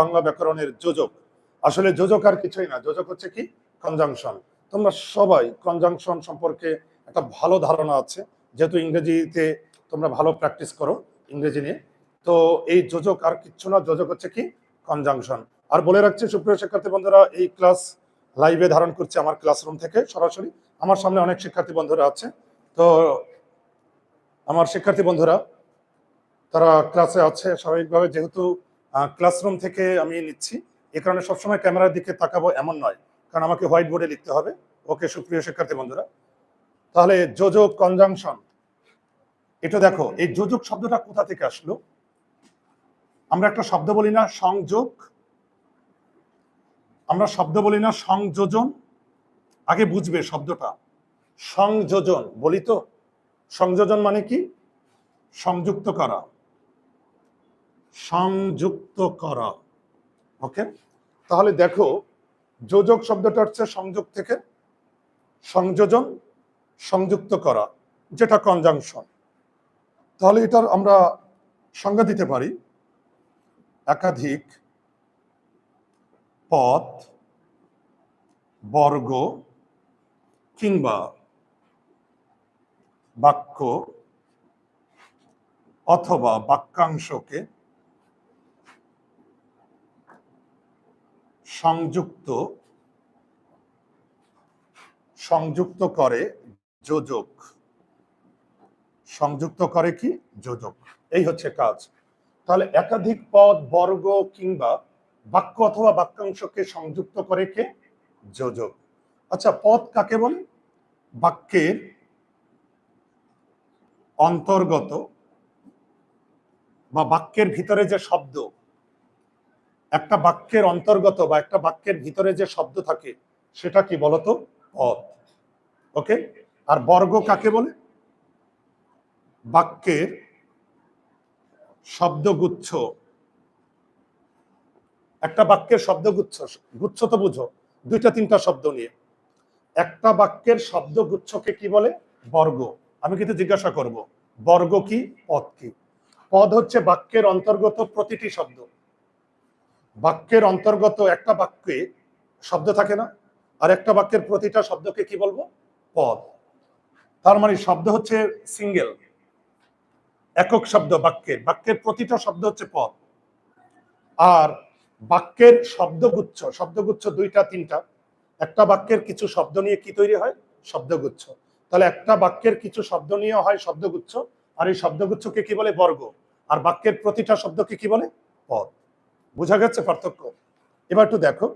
বাংলা ব্যাকরণের যোজক। আসলে যোজক আর কিছুই না, যোজক হচ্ছে কি? কনজাংশন তোমরা সবাই কনজাংশন সম্পর্কে একটা ভালো ধারণা আছে। যেহেতু ইংরেজিতে তোমরা ভালো প্র্যাকটিস করো ইংরেজি নিয়ে। তো এই যোজক আর কিচ্ছু না, যোজক হচ্ছে কি? কনজাংশন আর বলে রাখছি, সুপ্রিয় শিক্ষার্থী বন্ধুরা, এই ক্লাস লাইভে ধারণ করছে আমার ক্লাসরুম থেকে সরাসরি। আমার সামনে অনেক শিক্ষার্থী বন্ধুরা আছে। তো আমার শিক্ষার্থী বন্ধুরা, তারা ক্লাসে আছে স্বাভাবিকভাবে, যেহেতু ক্লাসরুম থেকে আমি নিচ্ছি। এ কারণে সবসময় ক্যামেরার দিকে তাকাবো এমন নয়, কারণ আমাকে হোয়াইট বোর্ডে লিখতে হবে। ওকে, সুপ্রিয় শিক্ষার্থী বন্ধুরা, তাহলে যোজক কনজাংশন এটা দেখো, এই যোজক শব্দটা কোথা থেকে আসলো? আমরা একটা শব্দ বলি না, সংযোগ। আমরা শব্দ বলি না, সংযোজন। আগে বুঝবে শব্দটা। সংযোজন, বলি তো? সংযোজন মানে কি? সংযুক্ত করা। সংযুক্ত করা। ওকে তাহলে দেখো, যোজক শব্দটা হচ্ছে সংযোগ থেকে সংযোজন, সংযুক্ত করা, যেটা কনজাংশন তাহলে এটার আমরা সংজ্ঞা দিতে পারি, একাধিক পথ, বর্গ, কিংবা বাক্য অথবা বাক্যাংশকে সংযুক্ত সংযুক্ত করে যোজক। সংযুক্ত করে কি? যোজক। এই হচ্ছে কাজ। তাহলে একাধিক পদ, বর্গ কিংবা বাক্য অথবা বাক্যাংশকে সংযুক্ত করে কে? যোজক। আচ্ছা পদ কাকে বলে? বাক্যের অন্তর্গত বা বাক্যের ভিতরে যে শব্দ একটা বাক্যের অন্তর্গত বা একটা বাক্যের ভিতরে যে শব্দ থাকে, সেটা কি বলতো? পদ। ওকে? আর বর্গ কাকে বলে? বাক্যের শব্দগুচ্ছ। একটা বাক্যের শব্দগুচ্ছ, গুচ্ছ তো বুঝো, দুইটা তিনটা শব্দ নিয়ে। একটা বাক্যের শব্দগুচ্ছকে কি বলে? বর্গ। আমি কিন্তু জিজ্ঞাসা করব, বর্গ কি, পদ কি? পদ হচ্ছে বাক্যের অন্তর্গত প্রতিটি শব্দ। বাক্যের অন্তর্গত একটা বাক্যে শব্দ থাকে না, আর একটা বাক্যের প্রতিটা শব্দকে কি বলব? পদ। তার মানে শব্দ হচ্ছে সিঙ্গেল একক শব্দ বাক্যের। বাক্যের প্রতিটা শব্দ হচ্ছে পদ। আর বাক্যের শব্দগুচ্ছ শব্দগুচ্ছ দুইটা, তিনটা, একটা বাক্যের কিছু শব্দ নিয়ে কি তৈরি হয়? শব্দগুচ্ছ। তাহলে একটা বাক্যের কিছু শব্দ নিয়ে হয় শব্দগুচ্ছ, আর এই শব্দগুচ্ছকে কি বলে? বর্গ। আর বাক্যের প্রতিটা শব্দকে কি বলে? পদ। বোঝা গেছে পার্থক্য। এবার একটু দেখো।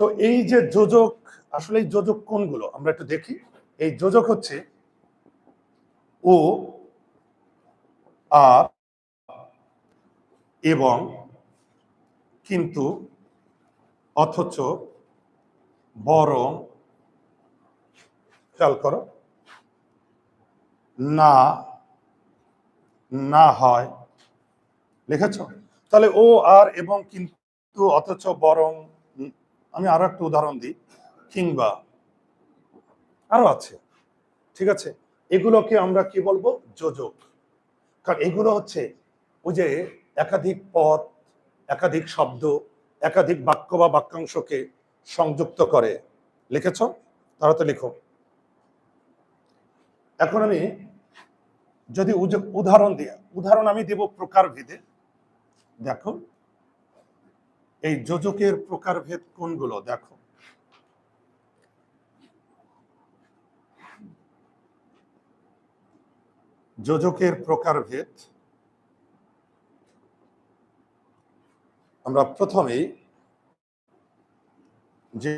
তো এই যে যোজক, আসলে এই যোজক কোনগুলো? আমরা একটু দেখি। এই যোজক হচ্ছে ও, আর, এবং কিন্তু অথচ বরং, খেয়াল করো, না না হয়। লিখেছ? তাহলে ও, আর এবং কিন্তু অথচ বরং আমি আরও একটা উদাহরণ দিই, কিংবা আরও আছে, ঠিক আছে? এগুলোকে আমরা কি বলব? যোজক। কারণ এগুলো হচ্ছে ওই যে একাধিক পদ, একাধিক শব্দ, একাধিক বাক্য বা বাক্যাংশকে সংযুক্ত করে। লিখেছ? তারা তো লিখো। এখন আমি যদি উদাহরণ দিই, উদাহরণ আমি দেব প্রকারভেদে। দেখো, এই যোজকের প্রকারভেদ কোনগুলো? দেখো। যোজকের প্রকারভেদ, আমরা প্রথমেই যে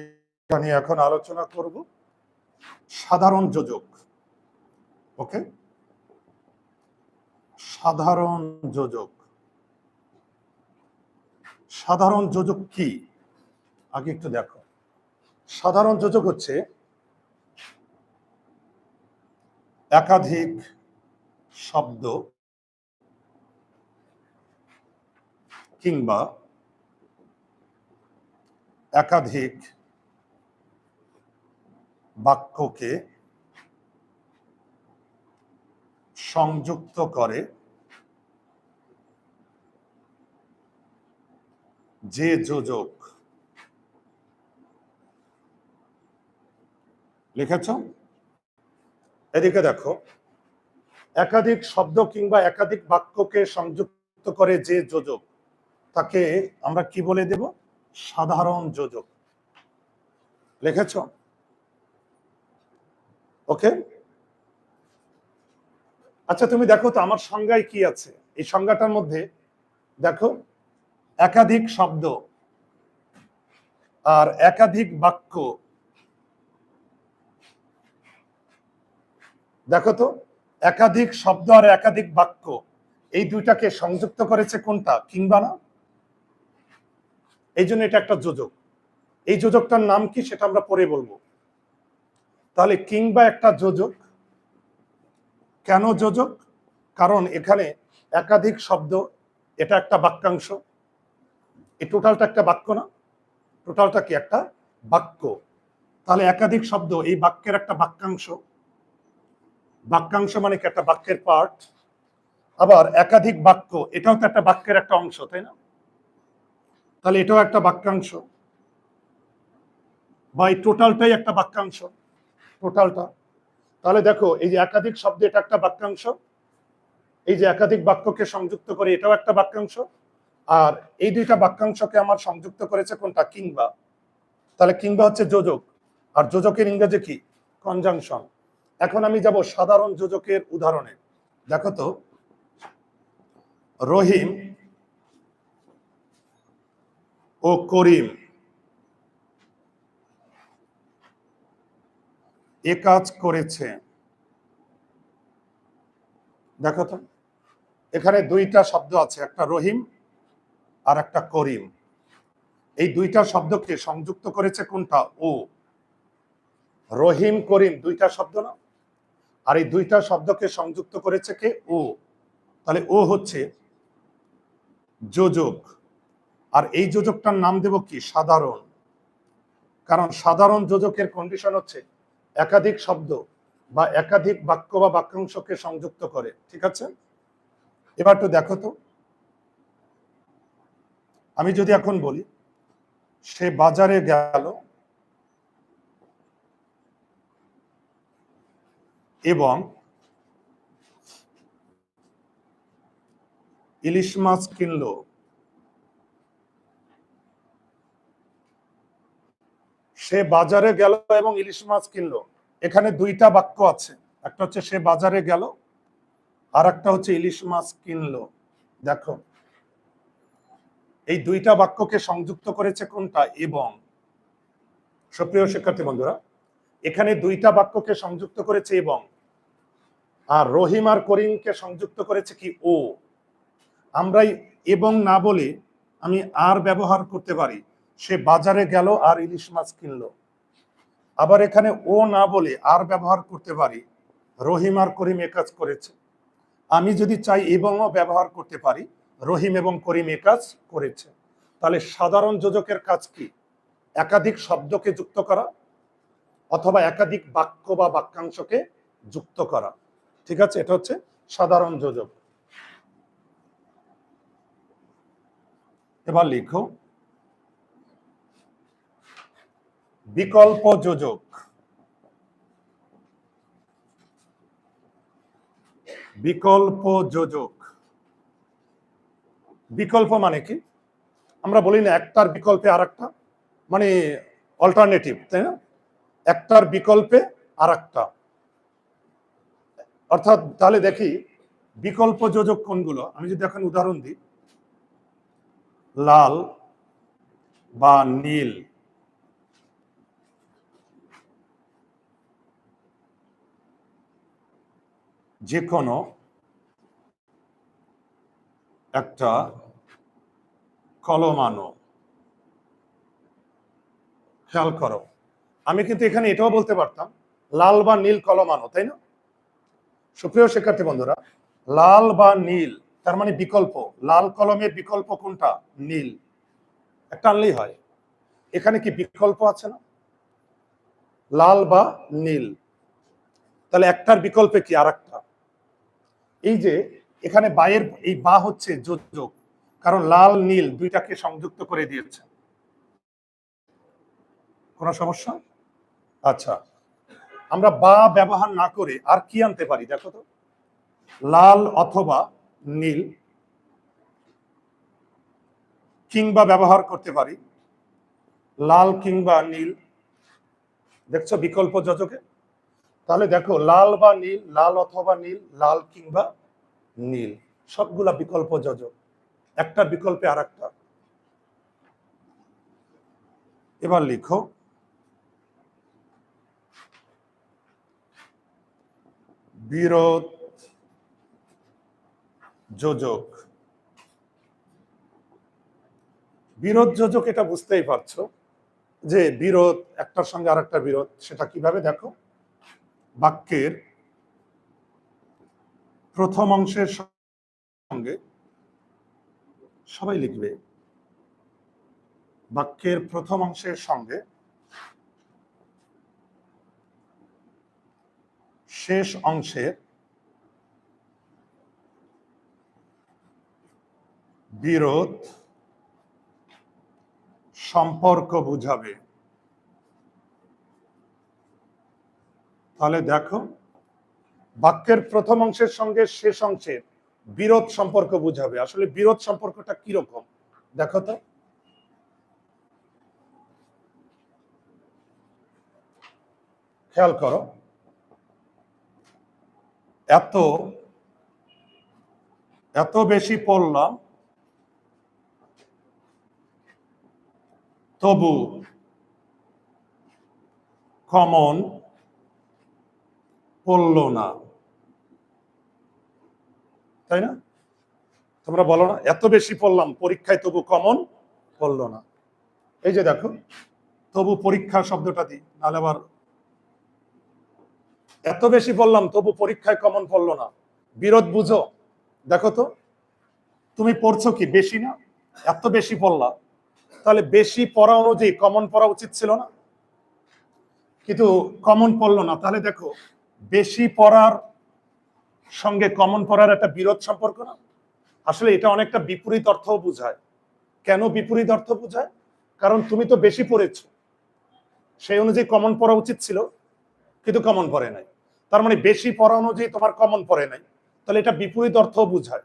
নিয়ে এখন আলোচনা করব, সাধারণ যোজক। ওকে? সাধারণ যোজক। সাধারণ যোজক কি? আগে একটু দেখো। সাধারণ যোজক হচ্ছে একাধিক শব্দ কিংবা একাধিক বাক্যকে সংযুক্ত করে যে যোজক। লিখেছ? এদিকে দেখো, একাধিক শব্দ কিংবা একাধিক বাক্যকে সংযুক্ত করে যে যোজক, তাকে আমরা কি বলে দেব? সাধারণ যোজক। লিখেছ? ওকে? আচ্ছা তুমি দেখো তো আমার সংজ্ঞায় কি আছে? এই সংজ্ঞাটার মধ্যে দেখো একাধিক শব্দ আর একাধিক বাক্য। দেখো তো, একাধিক শব্দ আর একাধিক বাক্য, এই দুইটাকে সংযুক্ত করেছে কোনটা, কিংবা না? এই জন্য এটা একটা যোজক। এই যোজকটার নাম কি সেটা আমরা পরে বলব। তাহলে কিংবা একটা যোজক, কেন যোজক? কারণ এখানে একাধিক শব্দ, এটা একটা বাক্যাংশ। এই টোটালটা একটা বাক্য না? টোটালটা কি একটা বাক্য? তাহলে একাধিক শব্দ, এই বাক্যের একটা বাক্যাংশ। বাক্যাংশ মানে কি? একটা বাক্যের পার্ট আবার একাধিক বাক্য, এটাও তো একটা বাক্যের একটা অংশ, তাই না? তাহলে এটাও একটা বাক্যাংশ। বা এই টোটালটাই একটা বাক্যাংশ, টোটালটা। তাহলে দেখো, এই যে একাধিক শব্দ এটা একটা বাক্যাংশ, এই যে একাধিক বাক্যকে সংযুক্ত করে এটাও একটা বাক্যাংশ আর এই দুইটা বাক্যাংশকে আমার সংযুক্ত করেছে কোনটা? কিংবা। তাহলে কিংবা হচ্ছে যোজক। আর যোজকের ইংরেজি কি? কনজাংশন এখন আমি যাব সাধারণ যোজকের উদাহরণে। দেখো তো। রহিম ও করিম। এ কাজ করেছে। দেখো তো। এখানে দুইটা শব্দ আছে। একটা রহিম আর একটা করিম। এই দুইটা শব্দকে সংযুক্ত করেছে কোনটা? ও। রহিম, করিম, দুইটা শব্দ না? আর এই দুইটা শব্দকে সংযুক্ত করেছে কে? ও। তাহলে ও হচ্ছে যোজক। আর এই যোজকটার নাম দেব কি? সাধারণ। কারণ সাধারণ যোজকের কন্ডিশন হচ্ছে একাধিক শব্দ বা একাধিক বাক্য বা বাক্যাংশকে সংযুক্ত করে। ঠিক আছে? এবার তো দেখো তো। আমি যদি এখন বলি, সে বাজারে গেল এবং ইলিশ মাছ কিনলো। সে বাজারে গেল এবং ইলিশ মাছ কিনলো। এখানে দুইটা বাক্য আছে। একটা হচ্ছে, সে বাজারে গেল আর একটা হচ্ছে, ইলিশ মাছ কিনলো। দেখো এই দুইটা বাক্যকে সংযুক্ত করেছে কোনটা? এবং। সুপ্রিয় শিক্ষার্থী বন্ধুরা, এখানে দুইটা বাক্যকে সংযুক্ত করেছে এবং। আর রহিম আর করিমকে সংযুক্ত করেছে কি ও। আমরাই এবং না বলে আমি আর ব্যবহার করতে পারি। সে বাজারে গেল আর ইলিশ মাছ কিনলো। আবার এখানে ও না বলে আর ব্যবহার করতে পারি। রহিম আর করিম এ কাজ করেছে। আমি যদি চাই এবংও ব্যবহার করতে পারি রহিম এবং করিম এ কাজ করেছে। তাহলে সাধারণ যোজকের কাজ কি? একাধিক শব্দকে যুক্ত করা অথবা একাধিক বাক্য বা বাক্যাংশকে যুক্ত করা। ঠিক আছে? এটা হচ্ছে সাধারণ যোজক। এবার লিখো। বিকল্প যোজক। বিকল্প যোজক। বিকল্প মানে কি? আমরা বলি না একটার বিকল্পে আর একটা মানে অল্টারনেটিভ তাই না? একটার বিকল্পে আর একটা অর্থাৎ তাহলে দেখি, বিকল্প যোজক কোনগুলো? আমি যদি এখন উদাহরণ দিই, লাল বা নীল। যে কোনো একটা কলমানো। খেয়াল করো, আমি কিন্তু এখানে এটাও বলতে পারতাম, লাল বা নীল কলমানো, তাই না? সুপ্রিয় শিক্ষার্থী বন্ধুরা, লাল বা নীল, তার মানে বিকল্প, লাল কলমের বিকল্প কোনটা? নীল। একটা আনলেই হয়। এখানে কি বিকল্প আছে না? লাল বা নীল। তাহলে একটার বিকল্পে কি আর এই যে এখানে বায়ের, এই বা হচ্ছে যোজক, কারণ লাল, নীল দুইটাকে সংযুক্ত করে দিয়েছে। কোন সমস্যা? আচ্ছা আমরা বা ব্যবহার না করে আর কি আনতে পারি, দেখো তো। লাল অথবা নীল কিংবা ব্যবহার করতে পারি। লাল কিংবা নীল, দেখছ বিকল্প যোজকে? তাহলে দেখো, লাল বা নীল, লাল অথবা নীল, লাল কিংবা নীল। সবগুলা বিকল্প যোজক। একটা বিকল্পে আর একটা এবার লিখো। বিরোধ যোজক। বিরোধ যোজক এটা বুঝতেই পারছ যে বিরোধ, একটার সঙ্গে আর একটা বিরোধ, সেটা কীভাবে দেখো? বাক্যের প্রথম অংশের সঙ্গে সবাই লিখবে। বাক্যের প্রথম অংশের সঙ্গে শেষ অংশের বিরোধ, সম্পর্ক বুঝাবে। তাহলে দেখো বাক্যের প্রথম অংশের সঙ্গে শেষ অংশের বিরোধ সম্পর্ক বুঝাবে। আসলে বিরোধ সম্পর্কটা কীরকম? দেখো তো। খেয়াল করো। এত এত বেশি পড়লাম, তবু কমন পড়ল না। তাই না? তোমরা বলো না, এত বেশি পড়লাম, পরীক্ষায় তবু কমন পড়ল না। এই যে দেখো, তবু পরীক্ষা শব্দটা দিই, নাহলে আবার এত বেশি বললাম তবু পরীক্ষায় কমন পড়ল না। বিরোধ বুঝো। দেখো তো, তুমি পড়ছো কি, বেশি না? এত বেশি পড়লা। তাহলে বেশি পড়া অনুযায়ী কমন পড়া উচিত ছিল না? কিন্তু কমন পড়ল না। তাহলে দেখো বেশি পড়ার সঙ্গে কমন পড়ার একটা বিরোধ সম্পর্ক না? আসলে এটা অনেকটা বিপরীত অর্থ বোঝায়। কেন বিপরীত অর্থ বোঝায়? কারণ তুমি তো বেশি পড়েছ। সেই অনুযায়ী কমন পড়া উচিত ছিল, কিন্তু কমন পড়ে নাই। তার মানে বেশি পড়া অনুযায়ী তোমার কমন পড়ে নাই। তাহলে এটা বিপরীত অর্থ বোঝায়।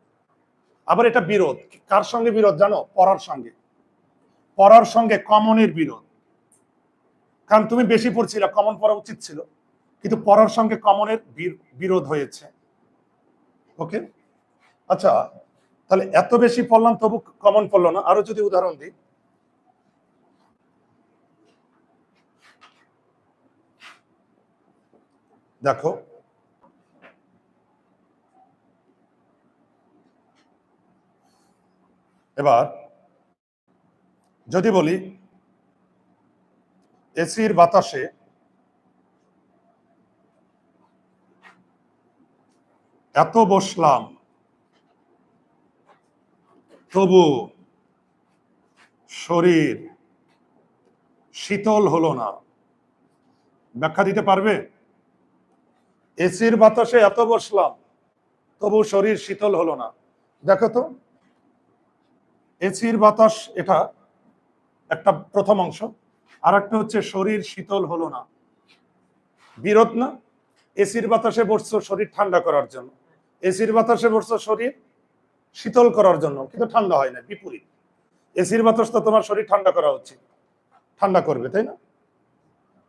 আবার এটা বিরোধ। কার সঙ্গে বিরোধ জানো? পড়ার সঙ্গে। পড়ার সঙ্গে কমনের বিরোধ। কারণ তুমি বেশি পড়ছিলে কমন পড়া উচিত ছিল। কিন্তু পড়ার সঙ্গে কমনের বিরোধ হয়েছে। ওকে আচ্ছা তাহলে এত বেশি পড়লাম তবু কমন পড়ল না। আরও যদি উদাহরণ দিই। দেখো। এবার যদি বলি, এসির বাতাসে এত বসলাম। তবু শরীর শীতল হলো না। ব্যাখ্যা দিতে পারবে? এসির বাতাসে এত বসলাম, তবু শরীর শীতল হলো না। দেখো তো, এসির বাতাস এটা একটা প্রথম অংশ আর একটা হচ্ছে শরীর শীতল হলো না। বিরোধ না, এসির বাতাসে বসছো শরীর ঠান্ডা করার জন্য। এসির বাতাসে বসছো শরীর? শীতল করার জন্য, কিন্তু ঠান্ডা হয় না, বিপরীত। এসির বাতাস তো তোমার শরীর ঠান্ডা করা উচিত। ঠান্ডা করবে, তাই না?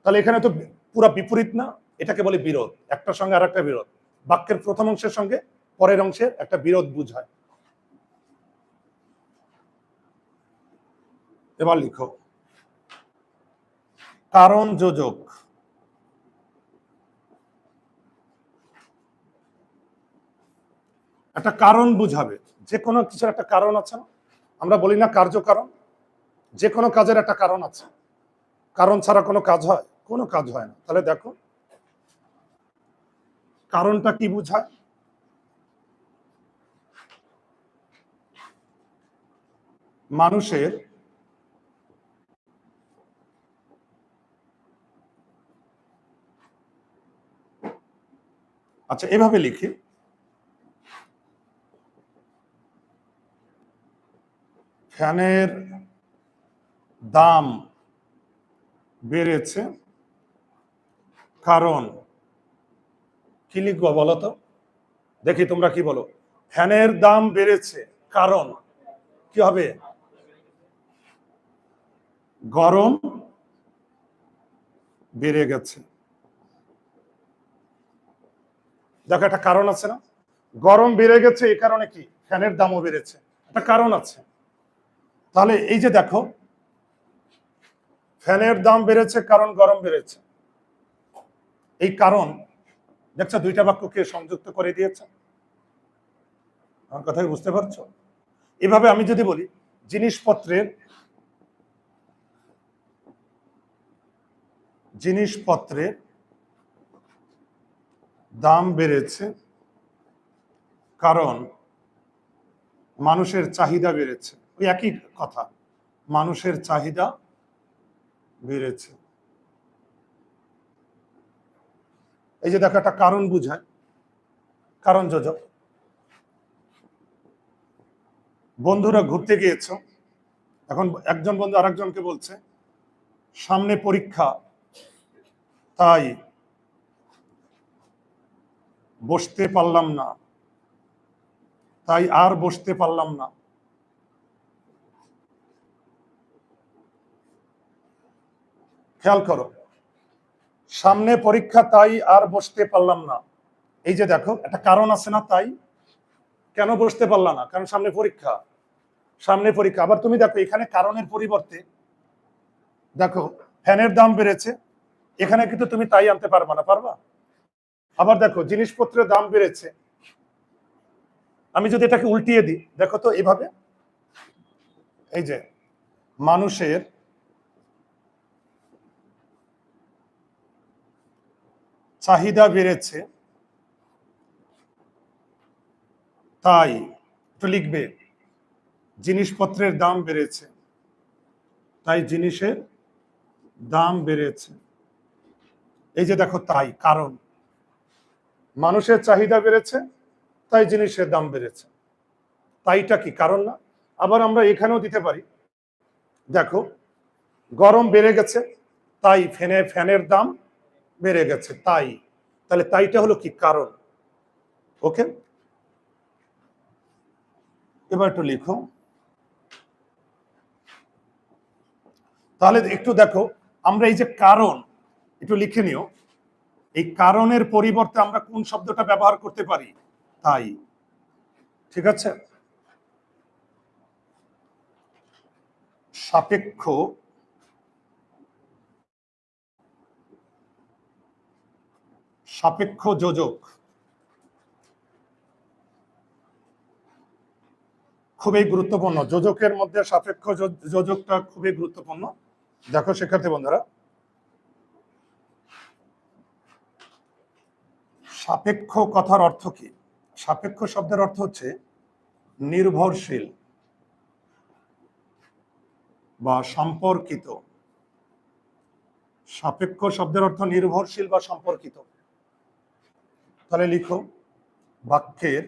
তাহলে এখানে তো পুরা বিপরীত না, এটাকে বলে বিরোধ। একটার সঙ্গে আর একটা বিরোধ। বাক্যের প্রথম অংশের সঙ্গে পরের অংশের একটা বিরোধ বুঝায় এবার লিখো। কারণ যোজক। একটা কারণ বুঝাবে। যে কোনো কিছুর একটা কারণ আছে না। আমরা বলি না কার্যকারণ যে কোনো কাজের একটা কারণ আছে। কারণ ছাড়া কোনো কাজ হয়? কোনো কাজ হয় না। তাহলে দেখো, কারণটা কি বুঝায়? মানুষের আচ্ছা এভাবে লিখি। ফ্যানের দাম বেড়েছে কারণ কি লিখব বলো তো? দেখি তোমরা কি বলো। ফ্যানের দাম বেড়েছে কারণ কি হবে? গরম বেড়ে গেছে। দেখো একটা কারণ আছে না? গরম বেড়ে গেছে, এই কারণে কি? ফ্যানের দামও বেড়েছে। একটা কারণ আছে। তাহলে এই যে দেখো, ফ্যানের দাম বেড়েছে, কারণ গরম বেড়েছে। এই কারণ, দেখছ, দুইটা বাক্যকে সংযুক্ত করে দিয়েছে। আমার কথা বুঝতে পারছ? এভাবে আমি যদি বলি, জিনিসপত্রের জিনিসপত্রের দাম বেড়েছে, কারণ মানুষের চাহিদা বেড়েছে। ওই একই কথা, মানুষের চাহিদা বেড়েছে। এই যে দেখো, একটা কারণ বুঝায়। কারণ যোজক। বন্ধুরা ঘুরতে গিয়েছো, এখন একজন বন্ধু আরেকজনকে বলছে, সামনে পরীক্ষা, তাই বসতে পারলাম না। তাই আর বসতে পারলাম না। খেয়াল করো। সামনে পরীক্ষা তাই আর বসতে পারলাম না। এই যে দেখো, একটা কারণ আছে না তাই? কেন বসতে পারলাম না? কারণ সামনে পরীক্ষা। সামনে পরীক্ষা। আবার তুমি দেখো, এখানে কারণের পরিবর্তে দেখো, ফ্যানের দাম বেড়েছে। এখানে কিন্তু তুমি তাই আনতে পারবা না, পারবা? আবার দেখো, জিনিসপত্রের দাম বেড়েছে। আমি যদি এটাকে উল্টিয়ে দিই, দেখো তো এইভাবে। এই যে, মানুষের চাহিদা বেড়েছে। তাই একটু লিখবে, জিনিসপত্রের দাম বেড়েছে। তাই জিনিসের দাম বেড়েছে। এই যে দেখো তাই, কারণ মানুষের চাহিদা বেড়েছে, তাই জিনিসের দাম বেড়েছে। তাইটা কি কারণ না? আবার আমরা এখানেও দিতে পারি। দেখো, গরম বেড়ে গেছে, তাই ফ্যানের ফ্যানের দাম বেড়ে গেছে, তাই। তাহলে তাইটা হলো কি? কারণ। ওকে? এবার একটু লিখো। তাহলে একটু দেখো, আমরা এই যে কারণ, একটু লিখে নিও। এই কারণের পরিবর্তে আমরা কোন শব্দটা ব্যবহার করতে পারি? তাই। ঠিক আছে? সাপেক্ষ সাপেক্ষ যোজক। খুবই গুরুত্বপূর্ণ। যোজকের মধ্যে সাপেক্ষ যোজকটা খুবই গুরুত্বপূর্ণ। দেখো শিক্ষার্থী বন্ধুরা। সাপেক্ষ কথার অর্থ কি? সাপেক্ষ শব্দের অর্থ হচ্ছে নির্ভরশীল বা সম্পর্কিত। সাপেক্ষ শব্দের অর্থ নির্ভরশীল বা সম্পর্কিত। তাহলে লিখো বাক্যের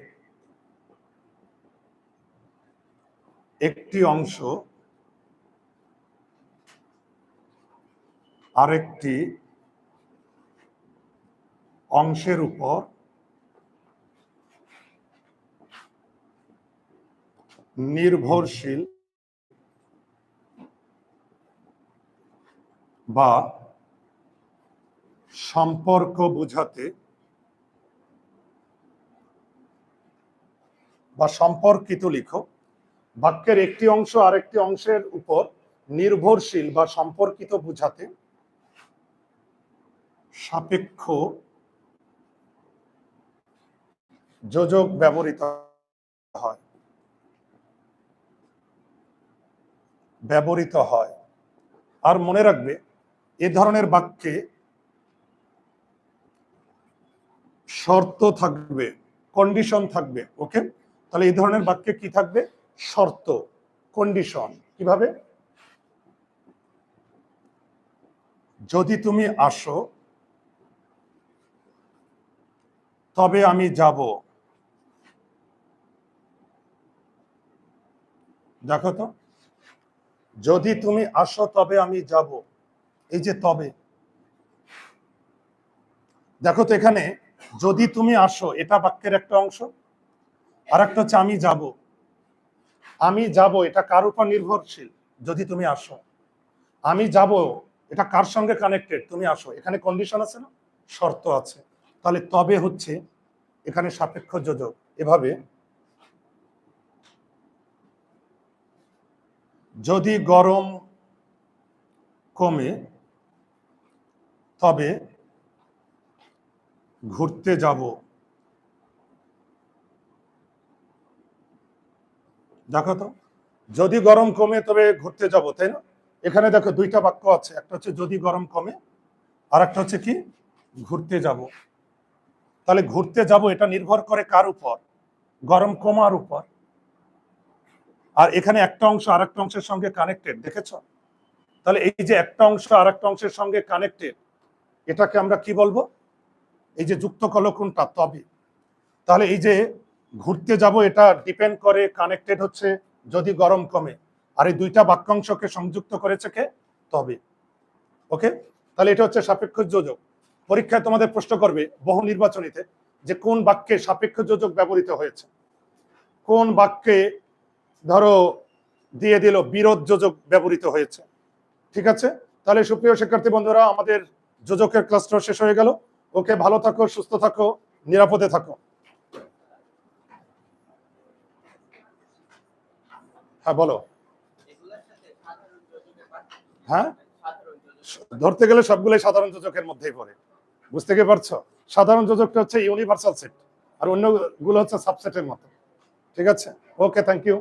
একটি অংশ আরেকটি অংশের উপর নির্ভরশীল বা সম্পর্ক বোঝাতে বা সম্পর্কিত লিখো। বাক্যের একটি অংশ আরেকটি অংশের উপর নির্ভরশীল বা সম্পর্কিত বুঝাতে। সাপেক্ষ যোজক ব্যবহৃত হয়। ব্যবহৃত হয়। আর মনে রাখবে, এ ধরনের বাক্যে শর্ত থাকবে কন্ডিশন থাকবে ওকে তাহলে এই ধরনের বাক্যে কি থাকবে? শর্ত কন্ডিশন কীভাবে? যদি তুমি আসো, তবে আমি যাব। দেখো তো। যদি তুমি আসো, তবে আমি যাব। এই যে তবে। দেখো তো এখানে, যদি তুমি আসো, এটা বাক্যের একটা অংশ। আর একটা হচ্ছে আমি যাব। আমি যাব, এটা কার উপর নির্ভরশীল? যদি তুমি আসো। আমি যাব, এটা কার সঙ্গে কানেক্টেড তুমি আসো। এখানে কন্ডিশন আছে না? শর্ত আছে। তাহলে তবে হচ্ছে এখানে সাপেক্ষ যোজক। এভাবে যদি গরম কমে, তবে ঘুরতে যাব। দেখো তো, যদি গরম কমে তবে ঘুরতে যাব, তাই না? এখানে দেখো দুইটা বাক্য আছে, একটা হচ্ছে যদি গরম কমে আর একটা হচ্ছে কি? ঘুরতে যাব। তাহলে ঘুরতে যাব, এটা নির্ভর করে কার উপর? গরম কমার উপর। আর এখানে একটা অংশ আর একটা অংশের সঙ্গে কানেক্টেড দেখেছ? তাহলে এই যে একটা অংশ আর একটা অংশের সঙ্গে কানেক্টেড এটাকে আমরা কি বলব? এই যে যুক্ত কল তবে। তাহলে এই যে ঘুরতে যাব, এটা ডিপেন্ড করে কানেক্টেড হচ্ছে, যদি গরম কমে। আর এই দুইটা বাক্যাংশকে সংযুক্ত করেছে কে? তবে। ওকে? তাহলে এটা হচ্ছে সাপেক্ষ যোজক। পরীক্ষায় তোমাদের প্রশ্ন করবে, বহু নির্বাচনীতে, যে কোন বাক্যে সাপেক্ষ যোজক ব্যবহৃত হয়েছে? কোন বাক্যে, ধরো, দিয়ে দিল বিরোধ যোজক ব্যবহৃত হয়েছে? ঠিক আছে? তাহলে সুপ্রিয় শিক্ষার্থী বন্ধুরা, আমাদের যোজকের ক্লাসটা শেষ হয়ে গেল। ওকে, ভালো থাকো, সুস্থ থাকো, নিরাপদে থাকো। হ্যাঁ বলো? হ্যাঁ? ধরতে গেলে সবগুলোই সাধারণ যোজকের মধ্যেই পড়ে। বুঝতে কি পারছ? সাধারণ যোজকটা হচ্ছে ইউনিভার্সাল সেট আর অন্যগুলো হচ্ছে সাবসেটের মতো। ঠিক আছে? Okay thank you